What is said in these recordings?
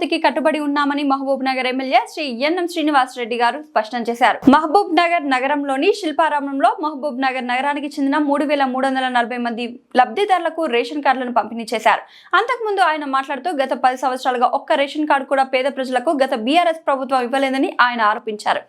అభ్యున్నతికి కట్టుబడి ఉన్నామని మహబూబ్ నగర్ ఎమ్మెల్యే శ్రీ ఎన్ఎం శ్రీనివాస్ రెడ్డి గారు స్పష్టం చేశారు. మహబూబ్ నగర్ నగరంలోని శిల్పారామంలో మహబూబ్ నగర్ నగరానికి చెందిన మూడు వేల మూడు వందల నలభై మంది లబ్ధిదారులకు రేషన్ కార్డులను పంపిణీ చేశారు. అంతకుముందు ఆయన మాట్లాడుతూ గత పది సంవత్సరాలుగా ఒక్క రేషన్ కార్డు కూడా పేద ప్రజలకు గత బీఆర్ఎస్ ప్రభుత్వం ఇవ్వలేదని ఆయన ఆరోపించారు.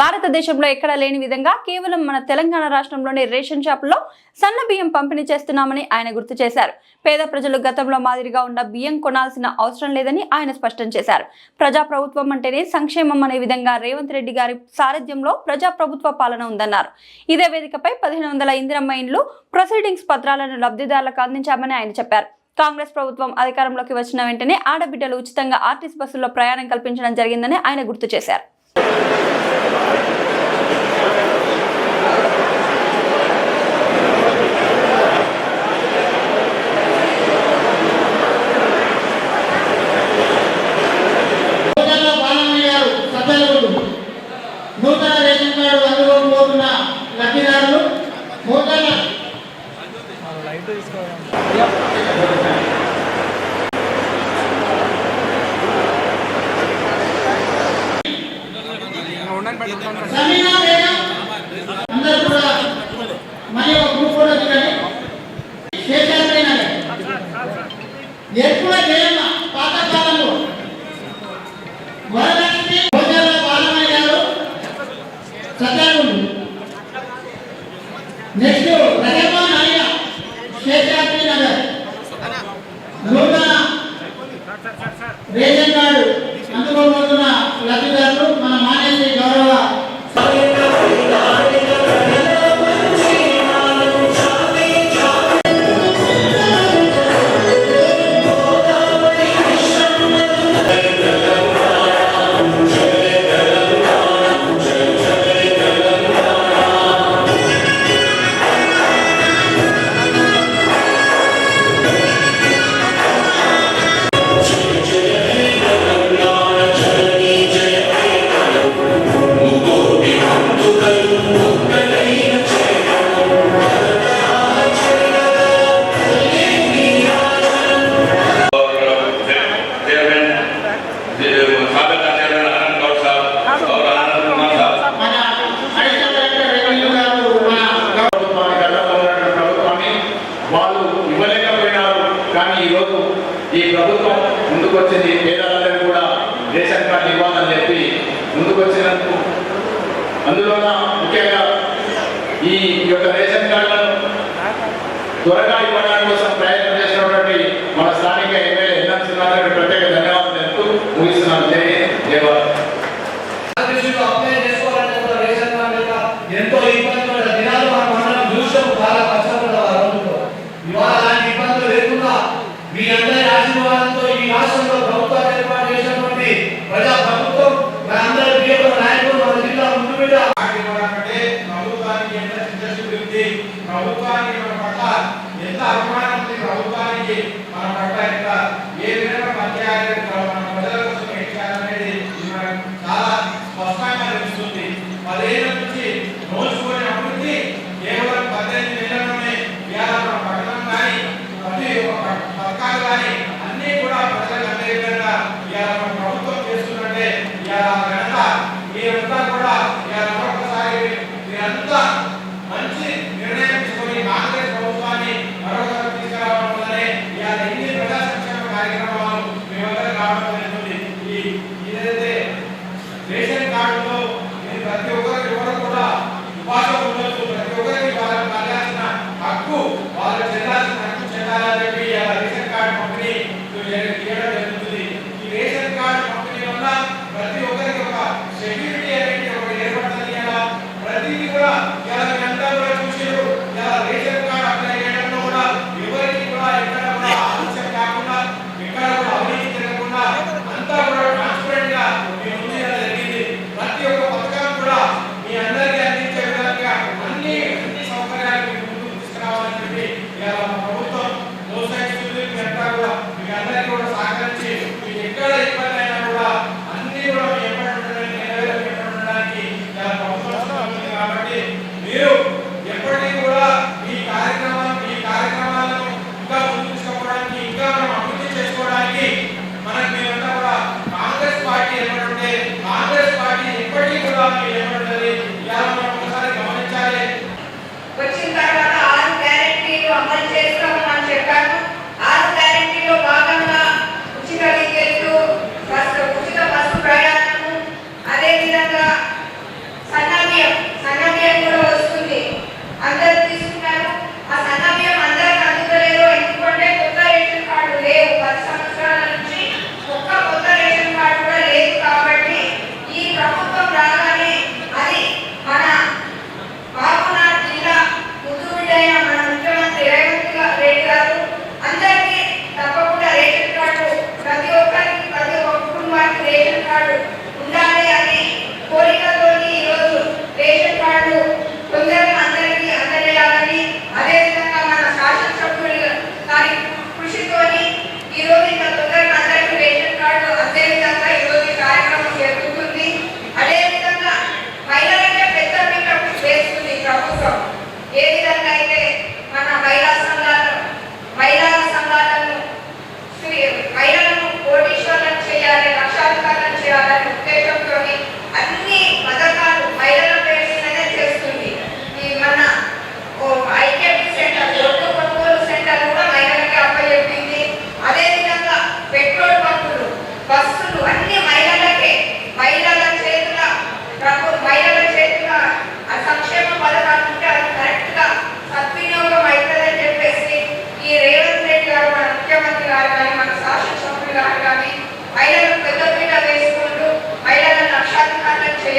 భారతదేశంలో ఎక్కడా లేని విధంగా కేవలం మన తెలంగాణ రాష్ట్రంలోని రేషన్ షాపుల్లో సన్న బియ్యం పంపిణీ చేస్తున్నామని ఆయన గుర్తు చేశారు. పేద ప్రజలు గతంలో మాదిరిగా ఉన్న బియ్యం కొనాల్సిన అవసరం లేదని ఆయన స్పష్టం చేశారు. ప్రజాప్రభుత్వం అంటేనే సంక్షేమం అనే విధంగా రేవంత్ రెడ్డి గారి సారథ్యంలో ప్రజా ప్రభుత్వ పాలన ఉందన్నారు. ఇదే వేదికపై పదిహేను వందల ఇందిరమ్మ ఇండ్లు ప్రొసీడింగ్స్ పత్రాలను లబ్ధిదారులకు అందించామని ఆయన చెప్పారు. కాంగ్రెస్ ప్రభుత్వం అధికారంలోకి వచ్చిన వెంటనే ఆడబిడ్డలు ఉచితంగా ఆర్టీసీ బస్సుల్లో ప్రయాణం కల్పించడం జరిగిందని ఆయన గుర్తు చేశారు. Amen. అందులోన ముఖ్యంగా ఈ యొక్క రేషన్ కార్డులను త్వరగా ఇవ్వడానికి కోసం ప్రయత్నం చేసినటువంటి మన స్థానిక ఎమ్మెల్యే ఎన్ఎం సింహారెడ్డి ప్రత్యేక ధన్యవాదాలు తెలుపుతూ ముగిస్తున్నాను. జయ హింద్,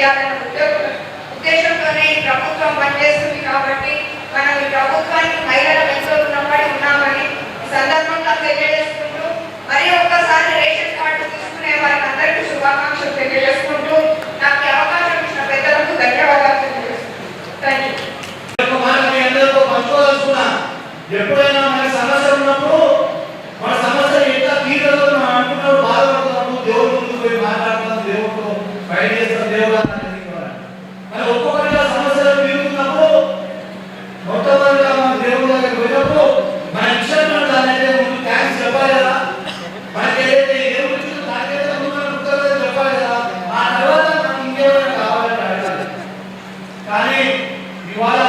చేయాలన్న ఉద్దేశంతోనే ఈ ప్రభుత్వం పనిచేస్తుంది కాబట్టి మనం ఈ ప్రభుత్వానికి మహిళల వెంటబడి ఉన్నామని ఈ సందర్భంగా మరి ఒక్కసారి రేషన్ కార్డు తీసుకునే వారికి అందరికీ నాకు ఈ అవకాశం ఎప్పుడైనా మన సమస్య ఉన్నప్పుడు మన సమస్య ఎంత తీవ్రత అనుకున్నప్పుడు బాధపడుతున్నాము దేవుడు ముందుకు పోయి మాట్లాడుతున్నాం ప్రయోగాలన్నీ కూడా మరి ఒక్కొక్కటిగా సమస్యలు తీరుతున్నప్పుడు మొట్టమొదటిగా మన దేవుడి దగ్గరికి పోయినప్పుడు మన ఇష్టం దానైతే ముందు థ్యాంక్స్ చెప్పాలి కదా మనకి ఏదైతే ఏ వచ్చిందో దానికైతే ముందు మనం చెప్పాలి కదా ఆ తర్వాత మనకి ఇంకేమైనా కావాలని అడగాలి కానీ ఇవాళ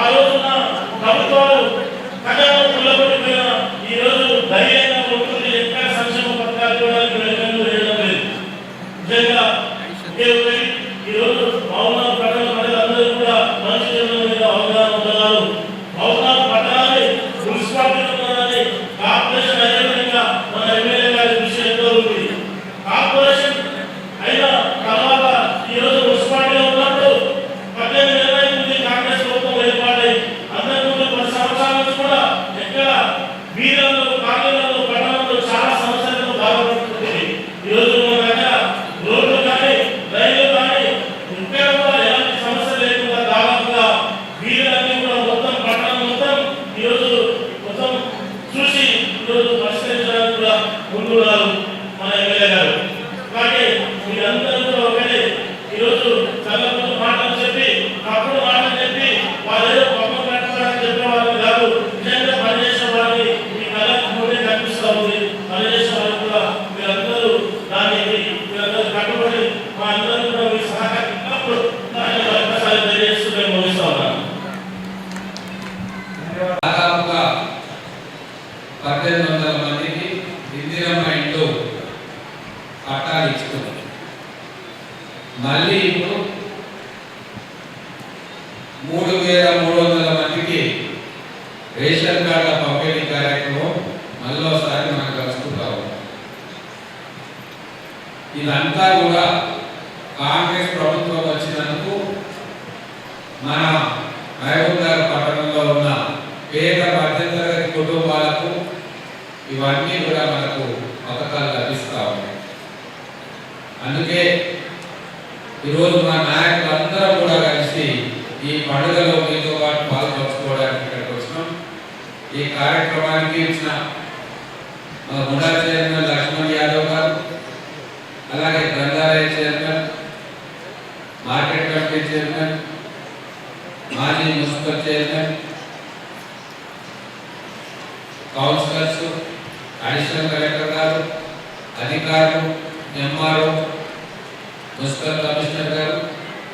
ఆ రోజున ప్రభుత్వాలు ఖజాను ఈ రోజు ధైర్యంగా ఈరోజు పరిష్కరించడానికి కూడా ముందు ఇదంతా కూడా కాంగ్రెస్ ప్రభుత్వం వచ్చినందుకు మన మహబూబ్నగర్ పట్టణంలో ఉన్న పేద మధ్యతరగతి కుటుంబాలకు ఇవన్నీ కూడా మనకు పథకాలు లభిస్తూ ఉన్నాయి. అందుకే ఈరోజు మా నాయకులందరూ కూడా కలిసి ఈ పండుగలో మీతో పాటు పాల్పంచుకోవడానికి ఇక్కడికి వచ్చినాం. ఈ కార్యక్రమానికి ఇచ్చిన మన గుండా RI chairman market committee chairman మాజీ municipal chairman councillors additional collector గారు అధికారులు ఎంఆర్ఓ మున్సిపల్ కమిషనర్ గారు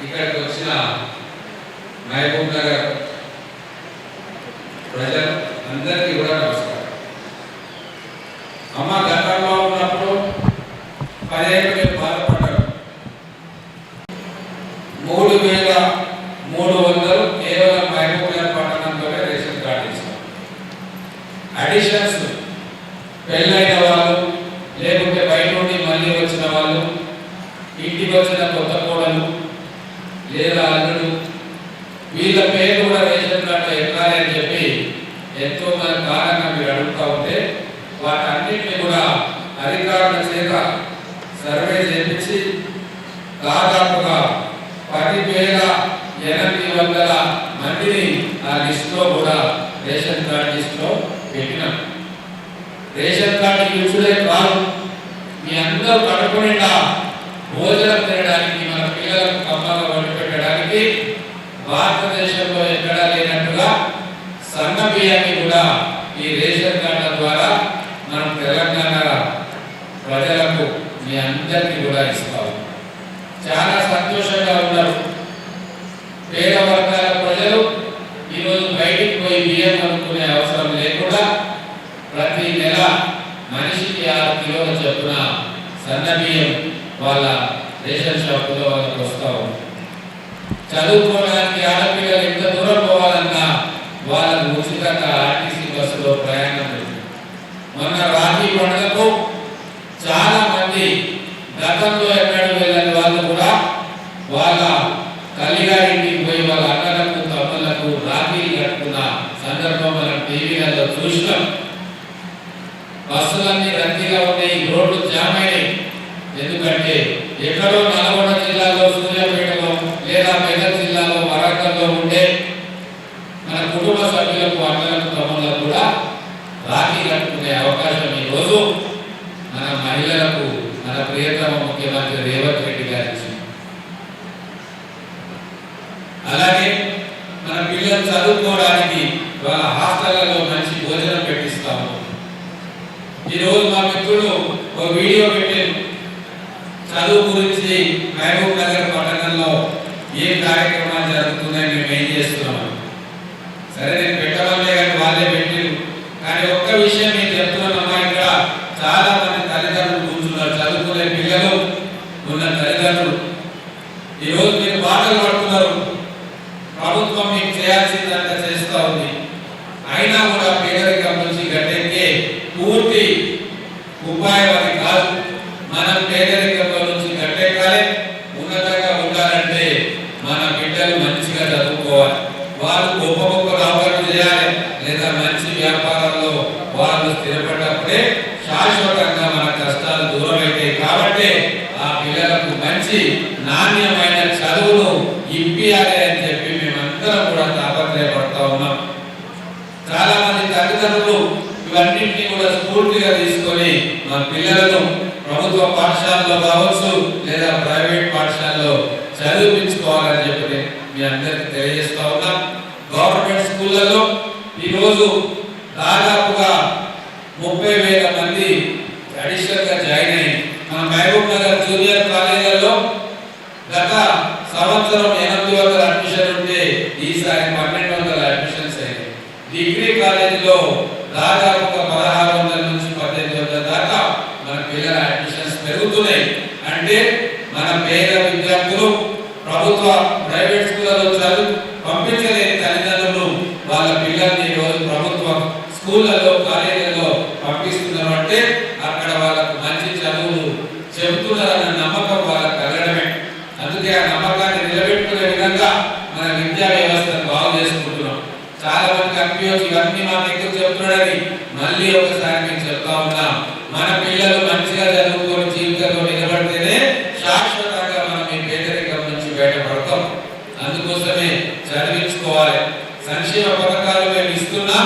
ఇక్కడికి వచ్చిన మహబూబ్ నగర్ ప్రజలు అందరికీ కూడా నమస్కారం అమ్మ గతంలో ఉన్నప్పుడు పదిహేను యొక్క సర్వే చేపించి దాదాపుగా పది వేల ఎనిమిది వందల మందిని ఆ లిస్టులో కూడా రేషన్ కార్డు లిస్టులో పెట్టినాం. రేషన్ కార్డు ఇచ్చుడే కాదు మీ అందరూ కడుపునిండా భోజనం తినడానికి మన పిల్లలకు కమ్మగా వండి పెట్టడానికి భారతదేశంలో ఎక్కడా లేనట్టుగా సన్న బియ్యాన్ని కూడా అందరికీ కూడా ఇస్తావు చాలా సంతోషంగా ఉన్నారు. పేద వర్గాల ప్రజలు ఈరోజు బయటికి పోయి బియ్యం అనుకునే అవసరం లేకుండా ప్రతి నెల మనిషికి ఆరు కిలోల చొప్పున సన్న బియ్యం వాళ్ళ రేషన్ షాపులో వాళ్ళకి వస్తూ ఉంది చదువుకోవడానికి ఆడపిల్లలు ఎంత దూరం పోవాలన్నా వాళ్ళకు ఉచితంగా ఆర్టీసీ బస్సులో ప్రయాణం మొన్న రాఖీ పండుగ చదువుకోవడానికి వాళ్ళ హాస్టళ్ళలో మంచి భోజనం పెట్టిస్తాము. ఈరోజు మా మిత్రుడు ఒక వీడియో పెట్టాను చదువు గురించి మహబూబ్ నగర్ పట్టణంలో ఏ కార్యక్రమాలు జరుగుతున్నాయి మేము ఏం చేస్తున్నాం సరే నేను పెట్టవాలే కానీ వాళ్ళే పెట్టారు కానీ ఒక్క విషయం నేను చెప్తున్నానమ్మా ఇక్కడ చాలా మంది తల్లిదండ్రులు కూర్చున్నారు చదువుకునే పిల్లలు ఉన్న తల్లిదండ్రులు ఈ రోజు మీరు పాటలు పడుతున్నారు ప్రభుత్వం మీకు చేయాల్సిందంతా చేస్తా ఉంది అయినా కూడా పేదరికం నుంచి గట్టెక్కే పూర్తి ఉపాయం అది కాదు మనం పేదరికంలో నుంచి గట్టెక్కాలి ఉన్నతంగా ఉండాలంటే మన బిడ్డలు మంచిగా చదువుకోవాలి వాళ్ళు గొప్ప గొప్ప లాభాలు చేయాలి లేదా మంచి వ్యాపారాల్లో స్థిరపడినప్పుడే శాశ్వతంగా మన కష్టాలు దూరం అవుతాయి కాబట్టి ఆ పిల్లలకు మంచి నాణ్యమైన చదువును ఇప్పియాలి అని చెప్పి మేమందరం కూడా తాపత్రయపడతా ఉన్నాం. చాలా మంది తల్లిదండ్రులు ఇవన్నింటినీ కూడా స్ఫూర్తిగా తీసుకొని మా పిల్లలను ప్రభుత్వ పాఠశాలలో కావచ్చు లేదా ప్రైవేట్ పాఠశాలలో చదివించుకోవాలని చెప్పి మీ అందరికి తెలియజేస్తా ఉన్నాం. గవర్నమెంట్ స్కూళ్ళలో ఈరోజు దాదాపుగా ముప్పై వేల మంది అడిషనల్గా జాయిన్ అయ్యి మన మహబూబ్ నగర్ జూనియర్ కాలేజీలలో గత సంవత్సరం ఎనిమిది వందల అడ్మిషన్ ఉంటే ఈసారి పన్నెండు వందల అడ్మిషన్స్ అయ్యాయి. డిగ్రీ కాలేజీలో దాదాపుగా పదహారు వందల నుంచి పద్దెనిమిది వందల దాకా మన పిల్లల అడ్మిషన్స్ పెరుగుతున్నాయి. అంటే మన పేద విద్యార్థులు ప్రభుత్వ ప్రైవేట్ స్కూళ్ళలో చదువు పంపించలేని తల్లిదండ్రులు వాళ్ళ పిల్లల్ని ఈ రోజు ప్రభుత్వ స్కూళ్ళలో కాలేజీలలో పంపిస్తున్నారు అంటే అక్కడ వాళ్ళకు మంచి చదువులు చెబుతున్నారన్న నమ్మకం వాళ్ళకు కలగడమే అందుకే ఆ నమ్మకాన్ని నిలబెట్టుకునే విధంగా మన విద్యా వ్యవస్థను బాగు చేసుకుంటున్నాం చాలా మంది కన్ఫ్యూజ్ ఇవన్నీ మాకు ఎందుకు చెప్తున్నాడని మళ్ళీ ఒకసారి నేను చెప్తా ఉన్నా. మన పిల్లలు మంచిగా చదువుకొని జీవితంలో నిలబడితేనే శాశ్వతంగా మనం ఈ పేదరికం నుంచి బయటపడతాం. అందుకోసమే చదివించుకోవాలి. సంక్షేమ పథకాలు మేము ఇస్తున్నా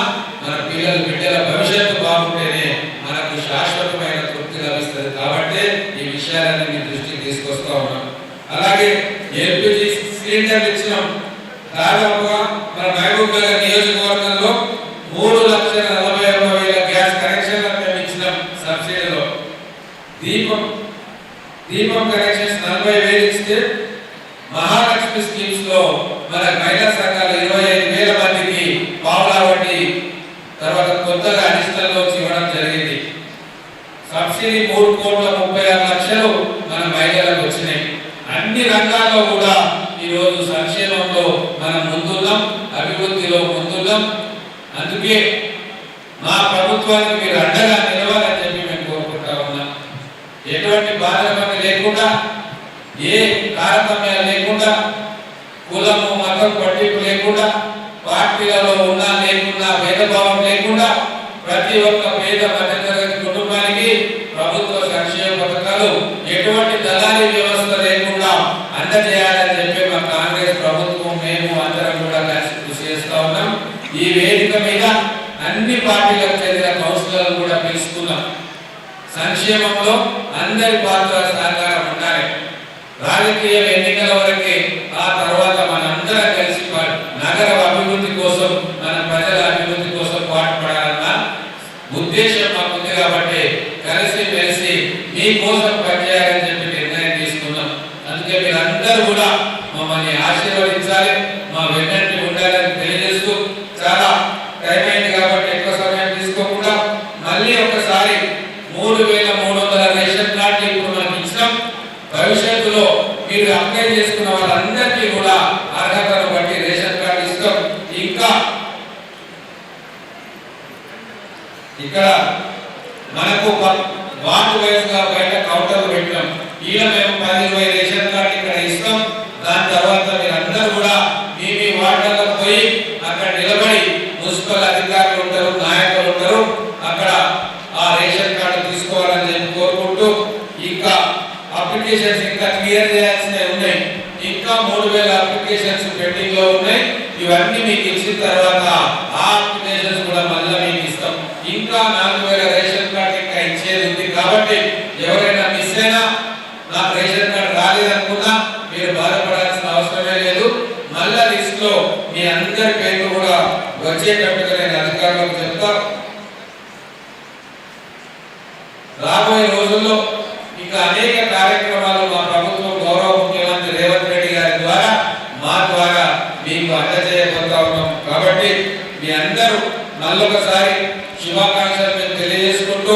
మన పిల్లలు బిడ్డల భవిష్యత్తు బాగుంటేనే మనకు శాశ్వతమైన తృప్తి లభిస్తుంది. కాబట్టి ఈ విషయాలన్నీ మీ దృష్టికి తీసుకొస్తా ఉన్నాం. అలాగే ఎల్పిజి సిలిండర్లు ఇచ్చినాం. దాదాపుగా మన మహబూబ్ నగర్ నియోజకవర్గం మూడు లక్షల నలభై ఒక్క వేల గ్యాస్ కనెక్షన్లు మేము ఇచ్చినాం సబ్సిడీలో దీపం దీపం కనెక్షన్స్ నలభై వేలు ఇస్తే మహాలక్ష్మి స్కీమ్స్లో మన మహిళా సంఘాలు ఇరవై ఐదు వేల మందికి పావులా వడ్డీ తర్వాత కొత్తగా అడిషనల్ లోన్స్ ఇవ్వడం జరిగింది సబ్సిడీ మూడు కోట్ల ముప్పై ఆరు లక్షలు మన మహిళలకు వచ్చినాయి అన్ని రంగాల్లో కూడా ఈ రోజు సంక్షేమంలో మనం ముందున్నాం అభివృద్ధిలో ముందున్నాం. అందుకే మా ప్రభుత్వానికి మీరు అండగా నిలవాలని చెప్పి మేము కోరుకుంటా ఉన్నాం. ఎటువంటి బాధకమని లేకుండా ఏ తారతమ్యాలు లేకుండా కులము మతం పట్టింపు లేకుండా పార్టీలలో ఉన్నా లేకుండా భేదభావం లేకుండా ప్రతి ఒక్క పేద మధ్యతరగతి కుటుంబానికి ప్రభుత్వ సంక్షేమ పథకాలు ఎటువంటి దళారీ వ్యవస్థ లేకుండా అందజేయాలని చెప్పి మా కాంగ్రెస్ ప్రభుత్వం మేము అందరం కూడా కలిసి కృషి చేస్తా ఉన్నాం ఈ వేదిక మీద అన్ని పార్టీలకు చెందిన కౌన్సిలర్లు కూడా పిలుచుకున్నాం సంక్షేమంలో అందరి పాత్ర సహకారం ఉండాలి. రాజకీయ అప్లికేషన్స్ పెండింగ్లో ఉన్నాయి. ఇవన్నీ మీకు ఇచ్చిన తర్వాత మరొకసారి శుభాకాంక్షలు మేము తెలియజేసుకుంటూ